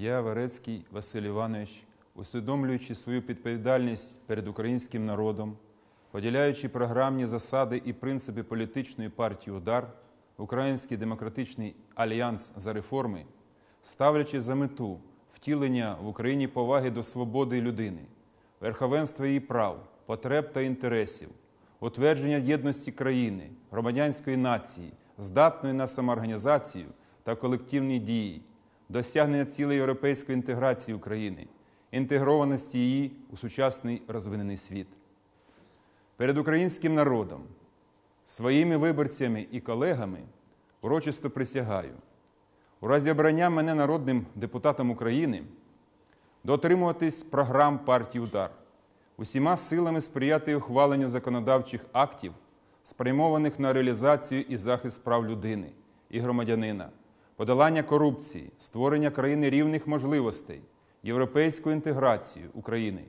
Я, Варецький Василь Іванович, усвідомлюючи свою відповідальність перед українським народом, поділяючи програмні засади і принципи політичної партії Удар, Український демократичний альянс за реформи, ставлячи за мету втілення в Україні поваги до свободи людини, верховенства її прав, потреб та інтересів, утвердження єдності країни, громадянської нації, здатної на самоорганізацію та колективні дії, досягнення цілей європейської інтеграції України, інтегрованості її у сучасний розвинений світ. Перед українським народом, своїми виборцями і колегами урочисто присягаю, у разі обрання мене народним депутатом України дотримуватись програм партії Удар, усіма силами сприяти ухваленню законодавчих актів, спрямованих на реалізацію і захист прав людини і громадянина, подолання корупції, створення країни рівних можливостей, європейську інтеграцію України,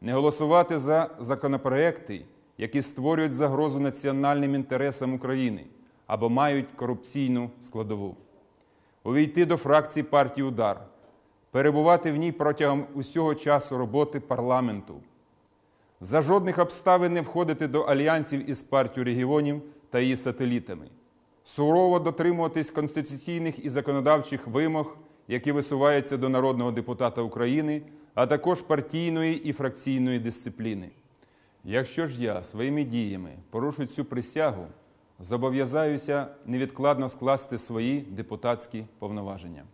не голосувати за законопроекти, які створюють загрозу національним інтересам України або мають корупційну складову, увійти до фракції партії Удар, перебувати в ній протягом усього часу роботи парламенту, за жодних обставин не входити до альянсів із партією регіонів та її сателітами, сурово дотримуватись конституційних і законодавчих вимог, які висуваються до народного депутата України, а також партійної і фракційної дисципліни. Якщо ж я своїми діями порушу цю присягу, зобов'язаюся невідкладно скласти свої депутатські повноваження.